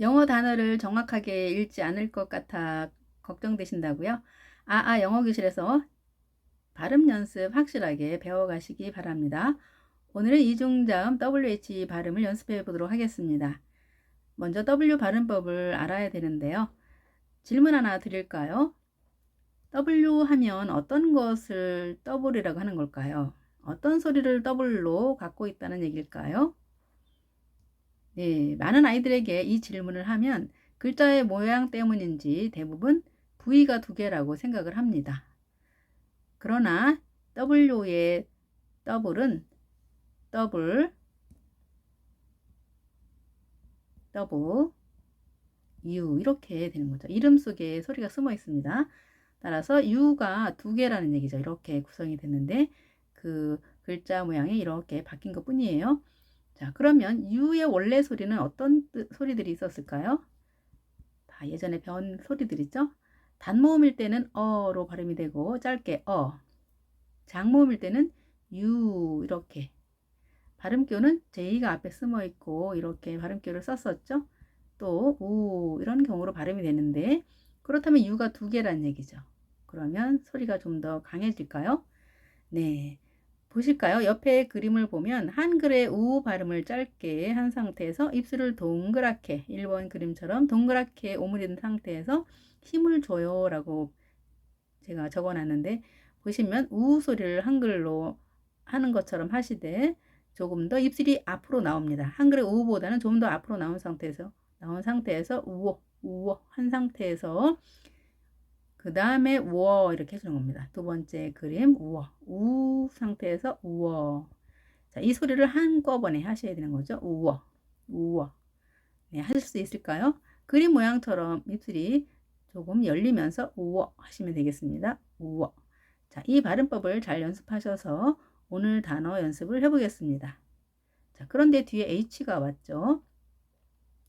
영어 단어를 정확하게 읽지 않을 것 같아 걱정되신다고요? 아, 아, 영어 교실에서 발음 연습 확실하게 배워가시기 바랍니다. 오늘은 이중자음 WH 발음을 연습해 보도록 하겠습니다. 먼저 W 발음법을 알아야 되는데요. 질문 하나 드릴까요? W 하면 어떤 것을 W이라고 하는 걸까요? 어떤 소리를 W로 갖고 있다는 얘기일까요? 네, 많은 아이들에게 이 질문을 하면 글자의 모양 때문인지 대부분 V가 두 개라고 생각을 합니다. 그러나 W의 더블은 더블, 더블, U 이렇게 되는 거죠. 이름 속에 소리가 숨어 있습니다. 따라서 U가 두 개라는 얘기죠. 이렇게 구성이 됐는데 그 글자 모양이 이렇게 바뀐 것 뿐이에요. 자, 그러면 U의 원래 소리는 어떤 뜻, 소리들이 있었을까요? 다 예전에 배운 소리들이죠. 단모음일 때는 어로 발음이 되고 짧게 어. 장모음일 때는 U 이렇게. 발음교는 J가 앞에 숨어 있고 이렇게 발음교를 썼었죠. 또 우 이런 경우로 발음이 되는데 그렇다면 U가 두 개란 얘기죠. 그러면 소리가 좀 더 강해질까요? 네. 보실까요? 옆에 그림을 보면 한글의 우 발음을 짧게 한 상태에서 입술을 동그랗게 1번 그림처럼 동그랗게 오므린 상태에서 힘을 줘요 라고 제가 적어놨는데 보시면 우 소리를 한글로 하는 것처럼 하시되 조금 더 입술이 앞으로 나옵니다. 한글의 우보다는 좀 더 앞으로 나온 상태에서 나온 상태에서 우어 우어 한 상태에서 그 다음에 워 이렇게 해주는 겁니다. 두 번째 그림 우어 우 상태에서 우어 자, 이 소리를 한꺼번에 하셔야 되는 거죠. 우어 우어 네, 하실 수 있을까요? 그림 모양처럼 입술이 조금 열리면서 우어 하시면 되겠습니다. 우어 자, 이 발음법을 잘 연습하셔서 오늘 단어 연습을 해보겠습니다. 자, 그런데 뒤에 H가 왔죠.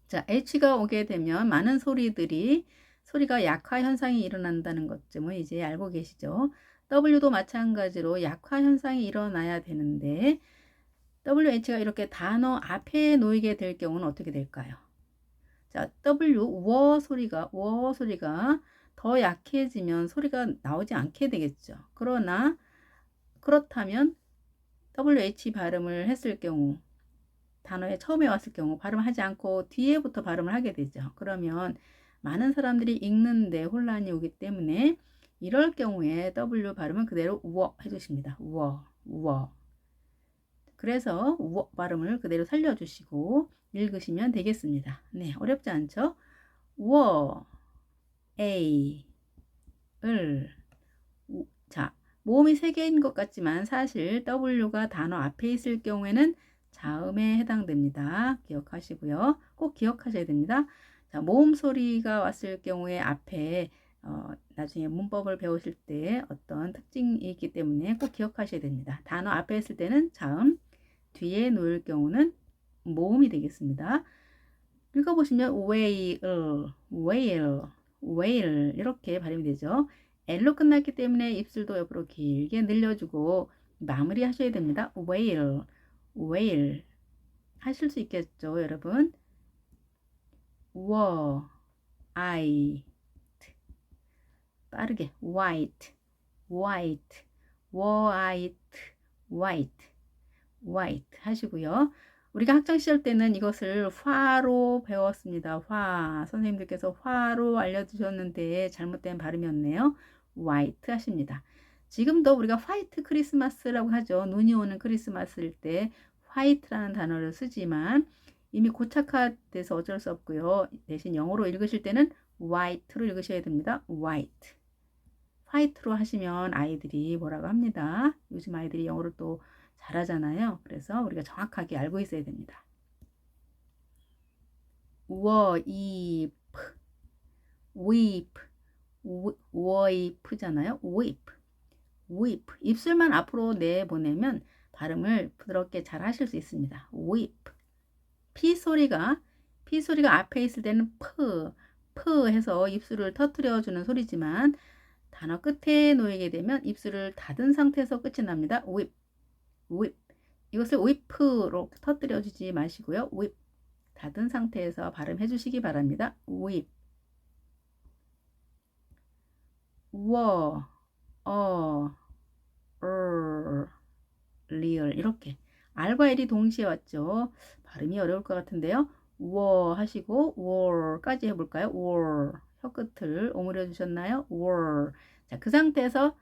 자, H가 오게 되면 많은 소리들이 소리가 약화 현상이 일어난다는 것쯤은 이제 알고 계시죠. W도 마찬가지로 약화 현상이 일어나야 되는데 WH가 이렇게 단어 앞에 놓이게 될 경우는 어떻게 될까요? 자, W 워 소리가 워 소리가 더 약해지면 소리가 나오지 않게 되겠죠. 그러나 그렇다면 WH 발음을 했을 경우 단어에 처음에 왔을 경우 발음하지 않고 뒤에부터 발음을 하게 되죠. 그러면 많은 사람들이 읽는데 혼란이 오기 때문에 이럴 경우에 W 발음은 그대로 우어 해주십니다. 우어. 그래서 우어 발음을 그대로 살려주시고 읽으시면 되겠습니다. 네, 어렵지 않죠? 우어, A, 을, 우, 자, 모음이 세 개인 것 같지만 사실 W가 단어 앞에 있을 경우에는 자음에 해당됩니다. 기억하시고요. 꼭 기억하셔야 됩니다. 자, 모음 소리가 왔을 경우에 앞에 어, 나중에 문법을 배우실 때 어떤 특징이 있기 때문에 꼭 기억하셔야 됩니다. 단어 앞에 있을 때는 자음, 뒤에 놓을 경우는 모음이 되겠습니다. 읽어보시면 whale, whale, whale 이렇게 발음이 되죠. L로 끝났기 때문에 입술도 옆으로 길게 늘려주고 마무리 하셔야 됩니다. whale, whale 하실 수 있겠죠, 여러분? 워, I, 빠르게 white, white, white, white, white 하시고요. 우리가 학창 시절 때는 이것을 화로 배웠습니다. 화. 선생님들께서 화로 알려주셨는데 잘못된 발음이었네요. white 하십니다. 지금도 우리가 화이트 크리스마스라고 하죠. 눈이 오는 크리스마스일 때 화이트라는 단어를 쓰지만 이미 고착화돼서 어쩔 수 없고요. 대신 영어로 읽으실 때는 white로 읽으셔야 됩니다. white. 화이트로 하시면 아이들이 뭐라고 합니다. 요즘 아이들이 영어를 또 잘하잖아요. 그래서 우리가 정확하게 알고 있어야 됩니다. weep, weep, weep잖아요. weep, weep. 입술만 앞으로 내보내면 발음을 부드럽게 잘 하실 수 있습니다. weep. P 소리가 P 소리가 앞에 있을 때는 프, 프 해서 입술을 터트려 주는 소리지만 단어 끝에 놓이게 되면 입술을 닫은 상태에서 끝이 납니다. whip. 이것을 whip로 터뜨려 주지 마시고요. whip, 닫은 상태에서 발음해 주시기 바랍니다. whip, 워, 어, 을, 리을 이렇게 R과 L이 동시에 왔죠. 발음이 어려울 것 같은데요. 워 하시고 월까지 해볼까요? 월 혀끝을 오므려 주셨나요? 월. 자, 그 상태에서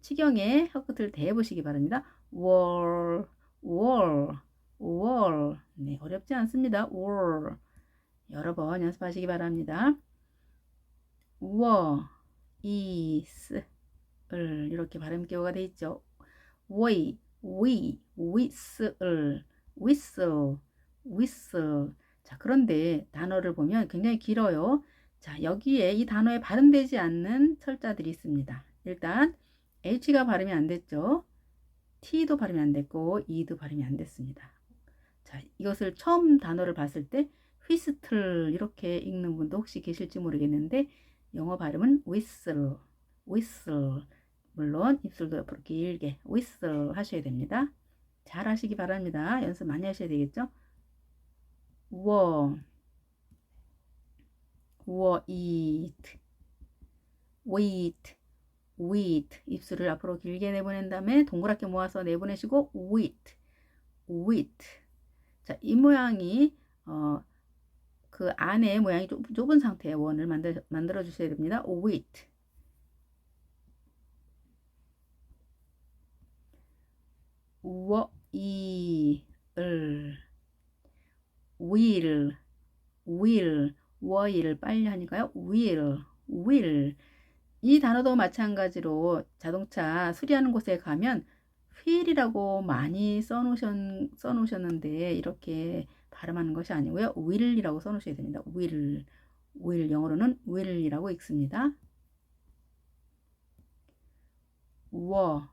치경에 혀 끝을 대보시기 바랍니다. 월, 월, 월. 네, 어렵지 않습니다. 월. 여러 번 연습하시기 바랍니다. 워, 이스, 을 이렇게 발음 기호가 돼 있죠. 웨 이, 위, whistle, whistle, whistle. 자, 그런데 단어를 보면 굉장히 길어요. 자, 여기에 이 단어에 발음되지 않는 철자들이 있습니다. 일단 H가 발음이 안 됐죠. T도 발음이 안 됐고 E도 발음이 안 됐습니다. 자, 이것을 처음 단어를 봤을 때 휘스틀 이렇게 읽는 분도 혹시 계실지 모르겠는데 영어 발음은 whistle, whistle. 물론 입술도 옆으로 길게 whistle 하셔야 됩니다. 잘 하시기 바랍니다. 연습 많이 하셔야 되겠죠? 워, 워, eat, wheat, wheat. 입술을 앞으로 길게 내보낸 다음에 동그랗게 모아서 내보내시고 wheat, wheat. 자, 이 모양이 어, 그 안에 모양이 좁, 좁은 상태의 원을 만들, 만들어 주셔야 됩니다. wheat. 워, 이, 을, will, will, will 빨리 하니까요. will, will. 이 단어도 마찬가지로 자동차 수리하는 곳에 가면 휠이라고 많이 써놓으셨, 써놓으셨는데 이렇게 발음하는 것이 아니고요. will이라고 써놓으셔야 됩니다. will, will 영어로는 will이라고 읽습니다. 워,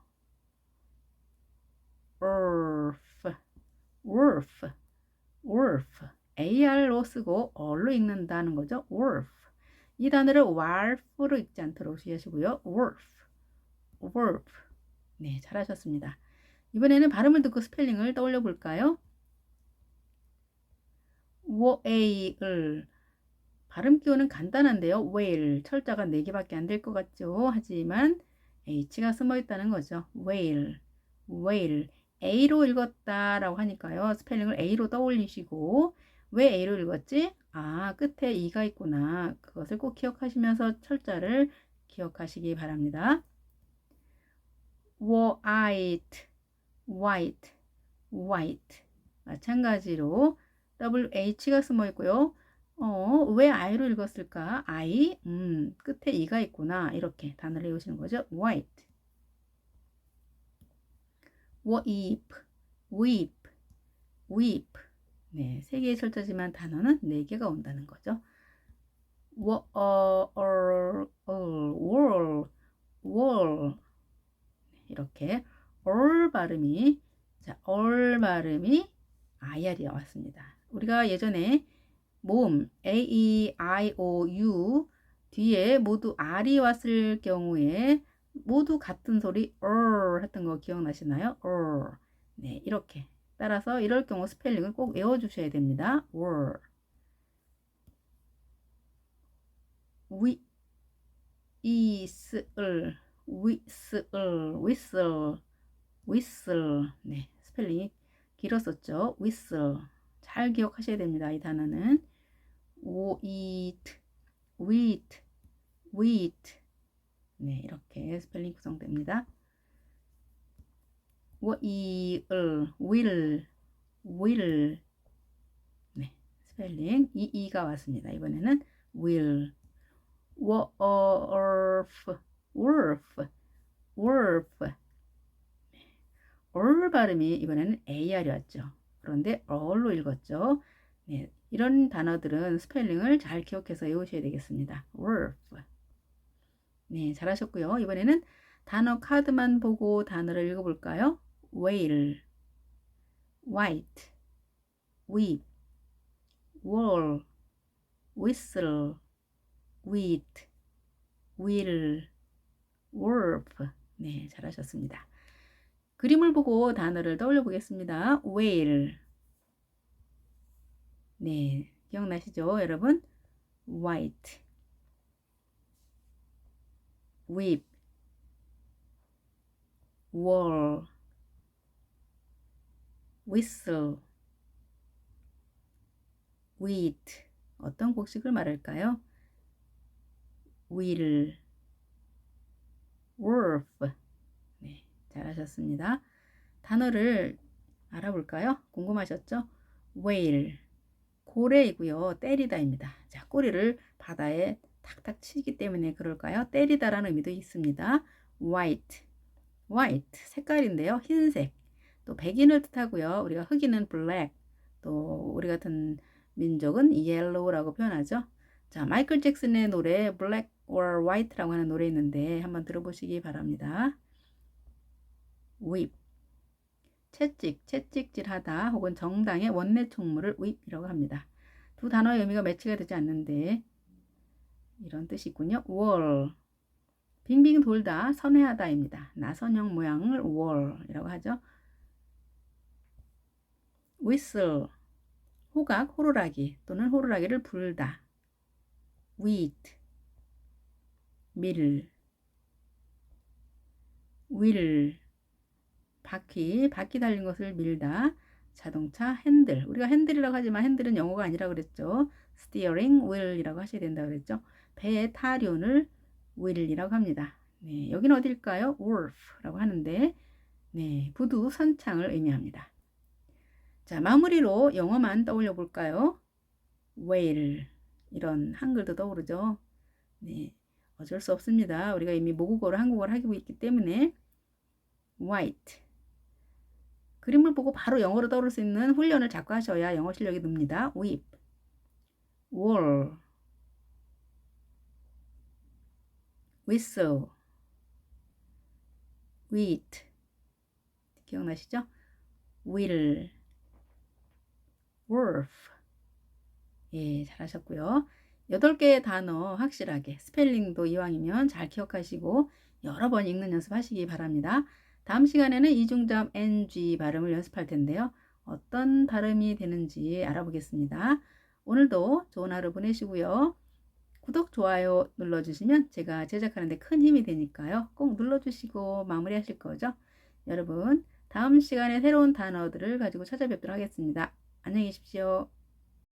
worth, worth. AR로 쓰고 얼로 읽는다는 거죠. worth. 이 단어를 warf로 읽지 않도록 주의하시고요. worth, worth. 네, 잘하셨습니다. 이번에는 발음을 듣고 스펠링을 떠올려 볼까요? whale. 발음 기호는 간단한데요. whale. 철자가 4개밖에 안 될 것 같죠. 하지만 H가 숨어 있다는 거죠. whale, whale. A로 읽었다 라고 하니까요. 스펠링을 A로 떠올리시고 왜 A로 읽었지? 아, 끝에 E가 있구나. 그것을 꼭 기억하시면서 철자를 기억하시기 바랍니다. white, white, white. 마찬가지로 WH가 숨어 있고요. 어, 왜 I로 읽었을까? I, 음, 끝에 E가 있구나. 이렇게 단어를 외우시는 거죠. white. Weep, weep, weep. 네, 세 개의 철자지만 단어는 네 개가 온다는 거죠. wo, uh, uh, uh, wall, wall. 이렇게 all 발음이 자, all 발음이 IR이 나왔습니다. 우리가 예전에 모음 A, E, I, O, U 뒤에 모두 R이 왔을 경우에 모두 같은 소리 or 했던 거 기억나시나요? or. 네, 이렇게. 따라서 이럴 경우 스펠링을 꼭 외워 주셔야 됩니다. or. 위 이스을 위스을 위슬 네 스펠링이 길었었죠 위슬 잘 기억하셔야 됩니다 이 단어는 wheat wheat wheat 네, 이렇게 스펠링 구성됩니다. will, will, will. 네, 스펠링 이 이가 왔습니다. 이번에는 will, worth, worth, worth. 올 발음이 이번에는 AR이 왔죠. 그런데 all로 읽었죠. 네, 이런 단어들은 스펠링을 잘 기억해서 외우셔야 되겠습니다. worth. 네, 잘하셨고요. 이번에는 단어 카드만 보고 단어를 읽어볼까요? whale, white, weep, wall, whistle, wheat, will, warp. 네, 잘하셨습니다. 그림을 보고 단어를 떠올려 보겠습니다. whale, 네, 기억나시죠, 여러분? white, whip, wall, whistle, wheat. 어떤 곡식을 말할까요? will, wolf. 네, 잘하셨습니다. 단어를 알아볼까요? 궁금하셨죠? whale, 고래이고요. 때리다입니다. 자, 꼬리를 바다에 탁탁 치기 때문에 그럴까요? 때리다라는 의미도 있습니다. white, white 색깔인데요. 흰색. 또 백인을 뜻하고요. 우리가 흑인은 black, 또 우리 같은 민족은 yellow라고 표현하죠. 자, 마이클 잭슨의 노래 black or white라고 하는 노래 있는데 한번 들어보시기 바랍니다. whip 채찍, 채찍질하다 혹은 정당의 원내 총무를 whip이라고 합니다. 두 단어의 의미가 매치가 되지 않는데 이런 뜻이 있군요. wall 빙빙 돌다, 선회하다입니다. 나선형 모양을 wall이라고 하죠. whistle 호각, 호루라기 또는 호루라기를 불다. wheat 밀 will 바퀴, 바퀴 달린 것을 밀다. 자동차 핸들. 우리가 핸들이라고 하지만 핸들은 영어가 아니라 그랬죠. steering wheel이라고 하셔야 된다 그랬죠. 배의 타륜을 wheel이라고 합니다. 네, 여기는 어딜까요? wolf라고 하는데 네, 부두 선창을 의미합니다. 자, 마무리로 영어만 떠올려 볼까요? whale 이런 한글도 떠오르죠. 네, 어쩔 수 없습니다. 우리가 이미 모국어로 한국어를 하고 있기 때문에 white 그림을 보고 바로 영어로 떠오를 수 있는 훈련을 자꾸 하셔야 영어 실력이 늡니다. whip, wall, whistle, wheat 기억나시죠? will, wolf 예, 잘하셨고요. 8개의 단어 확실하게 스펠링도 이왕이면 잘 기억하시고 여러 번 읽는 연습하시기 바랍니다. 다음 시간에는 이중점 ng 발음을 연습할 텐데요. 어떤 발음이 되는지 알아보겠습니다. 오늘도 좋은 하루 보내시고요. 구독, 좋아요 눌러주시면 제가 제작하는데 큰 힘이 되니까요. 꼭 눌러주시고 마무리하실 거죠. 여러분, 다음 시간에 새로운 단어들을 가지고 찾아뵙도록 하겠습니다. 안녕히 계십시오.